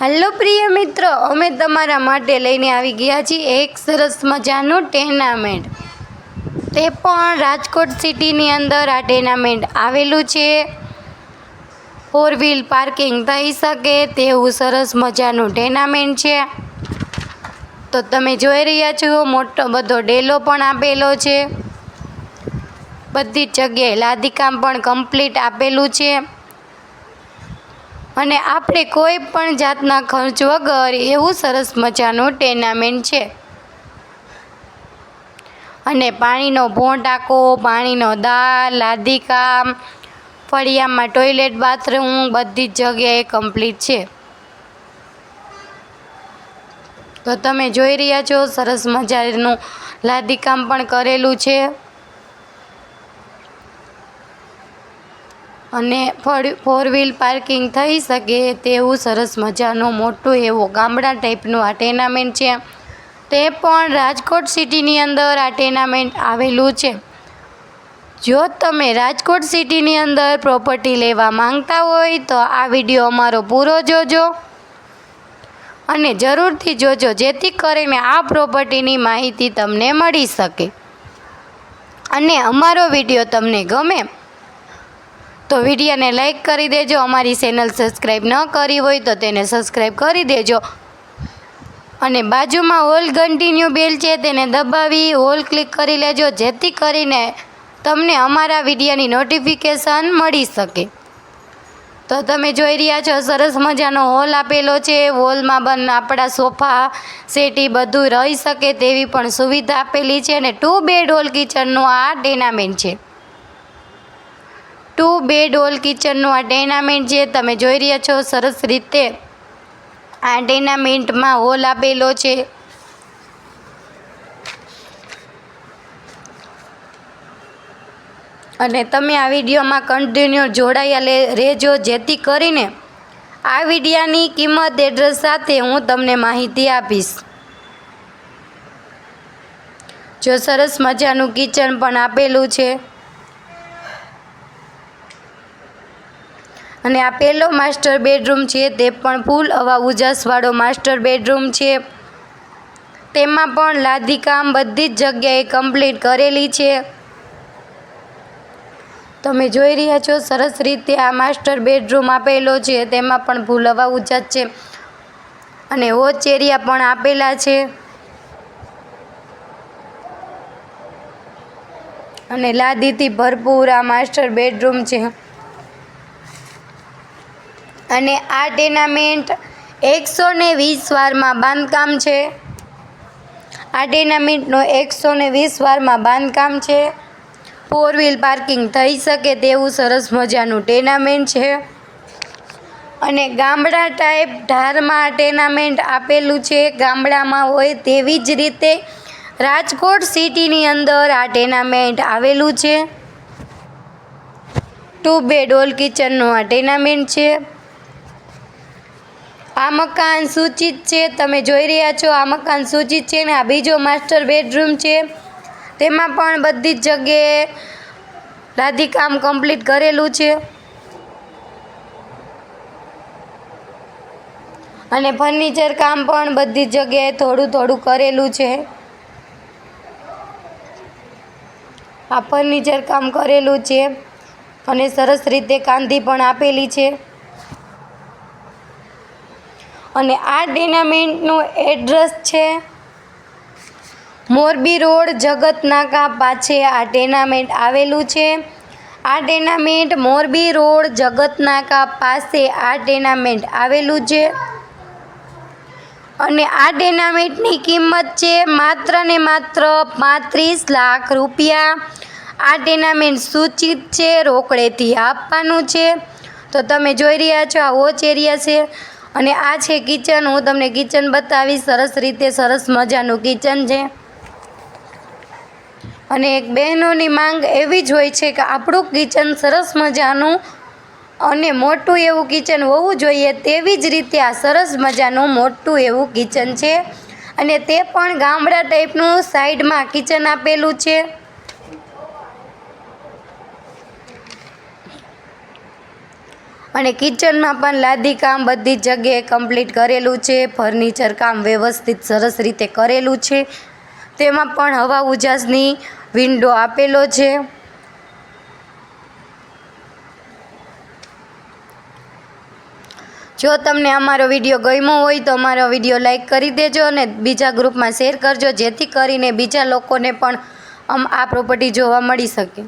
Hello પ્રિય મિત્રો, અમે તમારા માટે લઈને આવી ગયા છીએ એક સરસ મજાનું ટેનામેન્ટ. તે પણ રાજકોટ સિટીની અંદર આ ટેનામેન્ટ આવેલું છે. ફોર વ્હીલ પાર્કિંગ થઈ શકે તેવું સરસ મજાનું ટેનામેન્ટ છે. તો તમે જોઈ રહ્યા છો, મોટો બધો ડેલો પણ આપેલો છે. બધી જગ્યાએ લાદીકામ પણ કમ્પ્લીટ આપેલું છે. અને આપણે કોઈ પણ જાતના ખર્ચ વગર એવું સરસ મજાનું ટેનામેન્ટ છે. અને પાણીનો ભોંટાકો પાણીનો દાળ, લાદીકામ, ફળિયામાં ટોયલેટ બાથરૂમ બધી જ જગ્યાએ કમ્પ્લીટ છે. તો તમે જોઈ રહ્યા છો સરસ મજાનું લાદીકામ પણ કરેલું છે. અને ફોર વ્હીલ પાર્કિંગ થઈ શકે તેવું સરસ મજાનું મોટું એવું ગામડા ટાઈપનું આ ટેનામેન્ટ છે. તે પણ રાજકોટ સિટીની અંદર આ ટેનામેન્ટ આવેલું છે. જો તમે રાજકોટ સિટીની અંદર પ્રોપર્ટી લેવા માંગતા હોય તો આ વીડિયો અમારો પૂરો જોજો અને જરૂરથી જોજો જેથી કરીને આ પ્રોપર્ટીની માહિતી તમને મળી શકે. અને અમારો વીડિયો તમને ગમે તો વિડીયોને લાઈક કરી દેજો, અમારી ચેનલ સબસ્ક્રાઈબ ન કરી હોય તો તેને સબસ્ક્રાઈબ કરી દેજો. અને બાજુમાં હોલ કન્ટિન્યુ બેલ છે તેને દબાવી હોલ ક્લિક કરી લેજો, જેથી કરીને તમને અમારા વિડીયોની નોટિફિકેશન મળી શકે. તો તમે જોઈ રહ્યા છો, સરસ મજાનો હોલ આપેલો છે. હોલમાં બન આપણા સોફા, સેટી બધું રહી શકે તેવી પણ સુવિધા આપેલી છે અને ટુ બેડ હોલ કિચનનું આ ટેનામેન્ટ છે. ટુ બેડ હોલ કિચનનું આ ડેનામેન્ટ જે તમે જોઈ રહ્યા છો સરસ રીતે. આ ડેનામેન્ટમાં હોલ આપેલો છે. અને તમે આ વિડીયોમાં કન્ટિન્યુ જોડાયા રહેજો, જેથી કરીને આ વિડીયાની કિંમત એડ્રેસ સાથે હું તમને માહિતી આપીશ. જો સરસ મજાનું કિચન પણ આપેલું છે. અને આ પહેલો માસ્ટર બેડરૂમ છે, તે પણ ફૂલ હવા ઉજાસવાળો માસ્ટર બેડરૂમ છે. તેમાં પણ લાદી કામ બધી જ જગ્યાએ કમ્પ્લીટ કરેલી છે. તમે જોઈ રહ્યા છો, સરસ રીતે આ માસ્ટર બેડરૂમ આપેલો છે, તેમાં પણ ફૂલ હવા ઉજાસ છે. અને વોચ એરિયા પણ આપેલા છે. અને લાદીથી ભરપૂર આ માસ્ટર બેડરૂમ છે. અને આ ટેનામેન્ટ એકસો ને વીસ વારમાં બાંધકામ છે. આ ટેનામેન્ટનો એકસો ને વીસ વારમાં બાંધકામ છે. ફોર વ્હીલ પાર્કિંગ થઈ શકે તેવું સરસ મજાનું ટેનામેન્ટ છે. અને ગામડા ટાઈપ ઢારમાં ટેનામેન્ટ આપેલું છે. ગામડામાં હોય તેવી જ રીતે રાજકોટ સિટીની અંદર આ ટેનામેન્ટ આવેલું છે. ટુ બેડ ઓલ કિચનનું આ ટેનામેન્ટ છે. આ મકાન સૂચિત છે, તમે જોઈ રહ્યા છો, આ મકાન સૂચિત છે ને આ બીજો માસ્ટર બેડરૂમ છે. તેમાં પણ બધી જ જગ્યાએ લાદીકામ કમ્પ્લીટ કરેલું છે. અને ફર્નિચર કામ પણ બધી જ જગ્યાએ થોડું થોડું કરેલું છે. આ ફર્નિચર કામ કરેલું છે અને સરસ રીતે કાંધી પણ આપેલી છે. અને આ ટેનામેન્ટનું એડ્રેસ છે મોરબી રોડ જગત નાકા પાછે આ ટેનામેન્ટ આવેલું છે. આ ટેનામેન્ટ મોરબી રોડ જગત નાકા પાસે આ ટેનામેન્ટ આવેલું છે. અને આ ટેનામેન્ટની કિંમત છે માત્ર ને માત્ર પાંત્રીસ લાખ રૂપિયા. આ ટેનામેન્ટ સૂચિત છે રોકડેથી આપવાનું છે. તો તમે જોઈ રહ્યા છો આ વોચ એરિયા છે. અને આ છે કિચન. હું તમને કિચન બતાવીશ. સરસ રીતે સરસ મજાનું કિચન છે. અને એક બહેનોની માંગ એવી જ હોય છે કે આપણું કિચન સરસ મજાનું અને મોટું એવું કિચન હોવું જોઈએ તેવી જ રીતે આ સરસ મજાનું મોટું એવું કિચન છે. અને તે પણ ગામડા ટાઈપનું સાઈડમાં કિચન આપેલું છે. અને કિચનમાં પણ લાદી કામ બધી જ જગ્યાએ કમ્પ્લીટ કરેલું છે. ફર્નિચર કામ વ્યવસ્થિત સરસ રીતે કરેલું છે. તેમાં પણ હવા ઉજાસની વિન્ડો આપેલો છે. જો તમને અમારો વીડિયો ગમ્યો હોય તો અમારો વીડિયો લાઈક કરી દેજો અને બીજા ગ્રુપમાં શેર કરજો જેથી કરીને બીજા લોકોને પણ આ પ્રોપર્ટી જોવા મળી શકે.